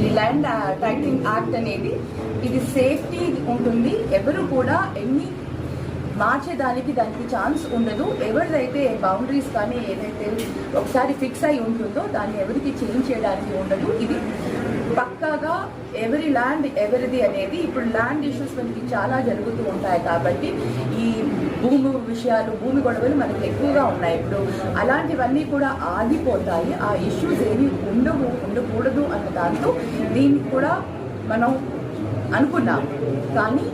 ఈ land టైటింగ్ act అనేది. ఇది సేఫ్టీ ఉంటుంది. ఎవరు కూడా ఎన్ని మార్చేదానికి దానికి ఛాన్స్ ఉండదు. ఎవరిదైతే బౌండరీస్ కానీ ఏదైతే ఒకసారి ఫిక్స్ అయి ఉంటుందో దాన్ని ఎవరికి చేంజ్ చేయడానికి ఉండదు. ఇది పక్కాగా ఎవరి ల్యాండ్ ఎవరిది అనేది ఇప్పుడు ల్యాండ్ ఇష్యూస్ మనకి చాలా జరుగుతూ ఉంటాయి కాబట్టి ఈ భూమి విషయాలు భూమి గొడవలు మనకి ఎక్కువగా ఉన్నాయి. ఇప్పుడు అలాంటివన్నీ కూడా ఆగిపోతాయి. ఆ ఇష్యూస్ ఏమి ఉండవు ఉండకూడదు అన్న దాంతో దీన్ని కూడా మనం అనుకున్నాం. కానీ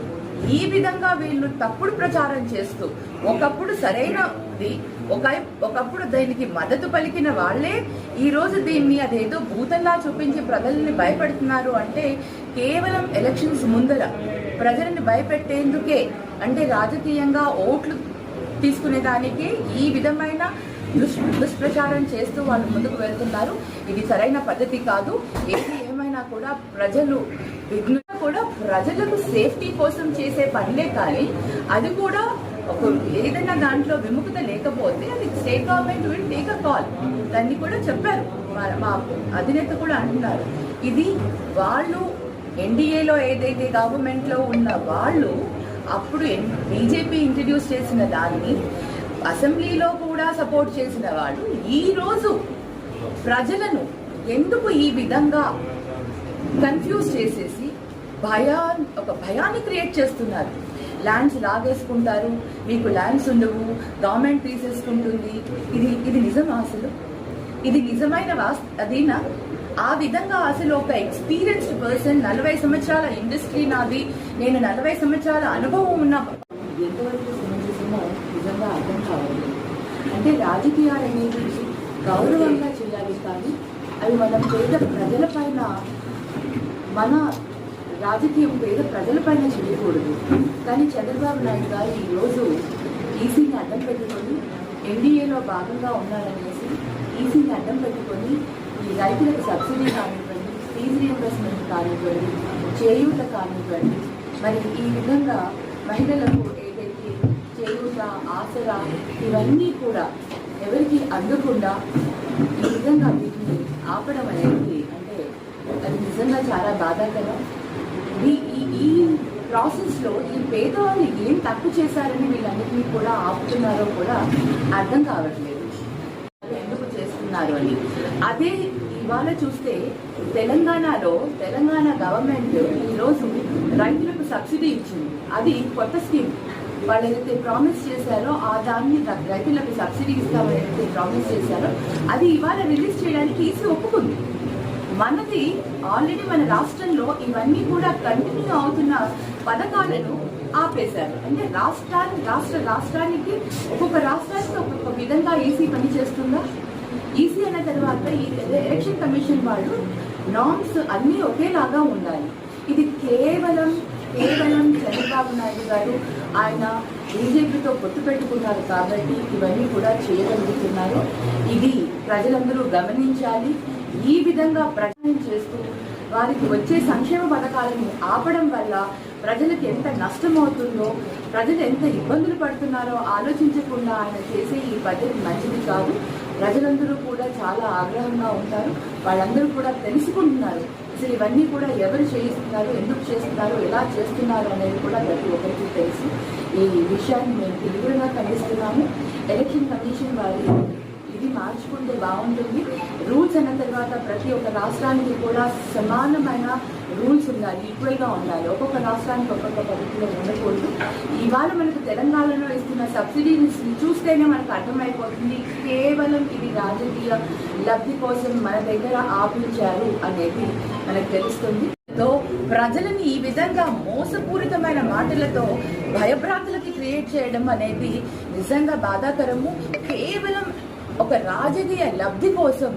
ఈ విధంగా వీళ్ళు తప్పుడు ప్రచారం చేస్తూ ఒకప్పుడు సరైనది ఒక ఒకప్పుడు దీనికి మద్దతు పలికిన వాళ్ళే ఈరోజు దీన్ని అదేదో భూతంలా చూపించి ప్రజల్ని భయపెడుతున్నారు అంటే కేవలం ఎలక్షన్స్ ముందర ప్రజలను భయపెట్టేందుకే అంటే రాజకీయంగా ఓట్లు తీసుకునే దానికి ఈ విధమైన దుష్ దుష్ప్రచారం చేస్తూ వాళ్ళు ముందుకు వెళ్తున్నారు. ఇది సరైన పద్ధతి కాదు. ఏది ఏమైనా కూడా ప్రజలు విఘ్న కూడా ప్రజలకు సేఫ్టీ కోసం చేసే పనులే కానీ అది కూడా ఒక ఏదైనా దాంట్లో విముఖత లేకపోతే అది state government will take a call దాన్ని కూడా చెప్పారు. మా- మా అధినేత కూడా అంటున్నారు. ఇది వాళ్ళు ఎన్డీఏలో ఏదైతే గవర్నమెంట్లో ఉన్న వాళ్ళు అప్పుడు బీజేపీ ఇంట్రడ్యూస్ చేసిన దాన్ని అసెంబ్లీలో కూడా సపోర్ట్ చేసిన వాళ్ళు ఈరోజు ప్రజలను ఎందుకు ఈ విధంగా కన్ఫ్యూజ్ చేసేసి భయా ఒక భయాన్ని క్రియేట్ చేస్తున్నారు? ల్యాండ్స్ లాగేసుకుంటారు. మీకు ల్యాండ్స్ ఉండవు. గవర్నమెంట్ తీసేసుకుంటుంది ఇది ఇది నిజం అసలు? ఇది నిజమైన వాస్ అదేనా? ఆ విధంగా అసలు ఒక ఎక్స్పీరియన్స్డ్ పర్సన్ నలభై సంవత్సరాల ఇండస్ట్రీ నాది. నేను నలభై సంవత్సరాల అనుభవం ఉన్న ఎంతవరకు సమంజసమో నిజంగా అర్థం కావాలి అంటే రాజకీయాలు అనేది గౌరవంగా చేయాలి కానీ అవి మనం పేద ప్రజలపైన మన రాజకీయం పేద ప్రజలపైన చేయకూడదు కానీ చంద్రబాబు నాయుడు గారు ఈరోజు ఈసీని అడ్డం పెట్టుకొని ఎన్డీఏలో భాగంగా ఉన్నారనేసి ఈసీని అడ్డం పెట్టుకొని ఈ రైతులకు సబ్సిడీ కానివ్వండి ఫీజు రియంబర్స్మెంట్ కానివ్వండి చేయూత కానివ్వండి మరి ఈ విధంగా మహిళలకు ఏదైతే చేయూత ఆసరా ఇవన్నీ కూడా ఎవరికి అందకుండా ఈ విధంగా వీటిని ఆపడం అనేది అంటే అది నిజంగా చాలా బాధాకరం. ఈ ఈ- ఈ ప్రాసెస్లో ఈ పేదవాళ్ళు ఏం తప్పు చేశారని వీళ్ళందరినీ కూడా ఆపుతున్నారో కూడా అర్థం కావట్లేదు. ఎందుకు చేస్తున్నారు అని. అదే ఇవాళ చూస్తే తెలంగాణలో తెలంగాణ గవర్నమెంట్ ఈరోజు రైతులకు సబ్సిడీ ఇచ్చింది. అది కొత్త స్కీమ్. వాళ్ళు ఏదైతే ప్రామిస్ చేశారో ఆ దాన్ని రైతులకు సబ్సిడీ ఇస్తామని ఏదైతే ప్రామిస్ చేశారో అది ఇవాళ రిలీజ్ చేయడానికి ఈసీ ఒప్పుకుంది. మనది ఆల్రెడీ మన రాష్ట్రంలో ఇవన్నీ కూడా కంటిన్యూ అవుతున్న పథకాలను ఆపేశారు. అంటే రాష్ట్రాన్ని రాష్ట్ర రాష్ట్రానికి ఒక్కొక్క రాష్ట్రానికి ఒక్కొక్క విధంగా ఈసీ పనిచేస్తుందా? ఈసీ అన్న తర్వాత ఈ ఎలక్షన్ కమిషన్ వాళ్ళు నామ్స్ అన్నీ ఒకేలాగా ఉండాలి. ఇది కేవలం కేవలం చంద్రబాబు నాయుడు గారు ఆయన బీజేపీతో పొత్తు పెట్టుకున్నారు కాబట్టి ఇవన్నీ కూడా చేయగలుగుతున్నారు. ఇది ప్రజలందరూ గమనించాలి. ఈ విధంగా ప్రచారం చేస్తూ వారికి వచ్చే సంక్షేమ పథకాలను ఆపడం వల్ల ప్రజలకు ఎంత నష్టం అవుతుందో ప్రజలు ఎంత ఇబ్బందులు పడుతున్నారో ఆలోచించకుండా ఆయన చేసే ఈ పద్ధతి మంచిది కాదు. ప్రజలందరూ కూడా చాలా ఆగ్రహంగా ఉంటారు. వాళ్ళందరూ కూడా తెలుసుకుంటున్నారు. అసలు ఇవన్నీ కూడా ఎవరు చేయిస్తున్నారు ఎందుకు చేస్తున్నారు ఎలా చేస్తున్నారు అనేది కూడా ప్రతి ఒక్కరికి తెలుసు. ఈ విషయాన్ని మేము తీవ్రంగా ఖండిస్తున్నాము. ఎలక్షన్ కమిషన్ వారి ఇది మార్చుకుంటే బాగుంటుంది. రూల్స్ అన్న తర్వాత ప్రతి ఒక్క రాష్ట్రానికి కూడా సమానమైన రూల్స్ ఉండాలి ఈక్వల్గా ఉండాలి. ఒక్కొక్క రాష్ట్రానికి ఒక్కొక్క పద్ధతిలో ఉండకూడదు. ఇవాళ మనకు తెలంగాణలో ఇస్తున్న సబ్సిడీస్ చూస్తేనే మనకు అర్థమైపోతుంది. కేవలం ఇది రాజకీయ లబ్ధి కోసం మన దగ్గర ఆపించారు అనేది మనకు తెలుస్తుంది. తో ప్రజలని ఈ విధంగా మోసపూరితమైన మాటలతో భయభ్రాంతులకి క్రియేట్ చేయడం అనేది నిజంగా బాధాకరము. కేవలం ఒక రాజకీయ లబ్ధి కోసం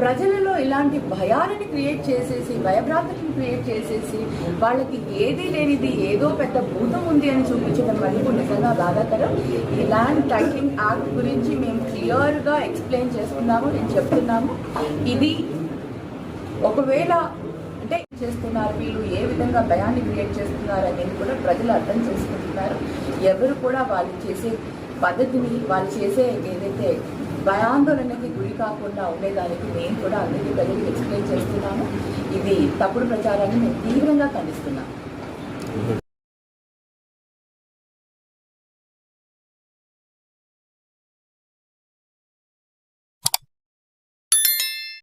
ప్రజలలో ఇలాంటి భయాలని క్రియేట్ చేసేసి భయభ్రాంతులను క్రియేట్ చేసేసి వాళ్ళకి ఏది లేనిది ఏదో పెద్ద భూతం ఉంది అని చూపించడం వరకు నిజంగా బాధాకరం. ఈ ల్యాండ్ టైటిలింగ్ యాక్ట్ గురించి మేము క్లియర్గా ఎక్స్ప్లెయిన్ చేస్తున్నాము నేను చెప్తున్నాము. ఇది ఒకవేళ చేస్తున్నారు? వీళ్ళు ఏ విధంగా భయాన్ని క్రియేట్ చేస్తున్నారు అనేది కూడా ప్రజలు అర్థం చేసుకుంటున్నారు. ఎవరు కూడా వాళ్ళు చేసే పద్ధతిని వాళ్ళు చేసే ఏదైతే భయాందోళనకి గురి కాకుండా ఉండేదానికి నేను కూడా అందరికీ ప్రజలకు ఎక్స్ప్లెయిన్ చేస్తున్నాను. ఇది తప్పుడు ప్రచారాన్ని మేము తీవ్రంగా ఖండిస్తున్నాను.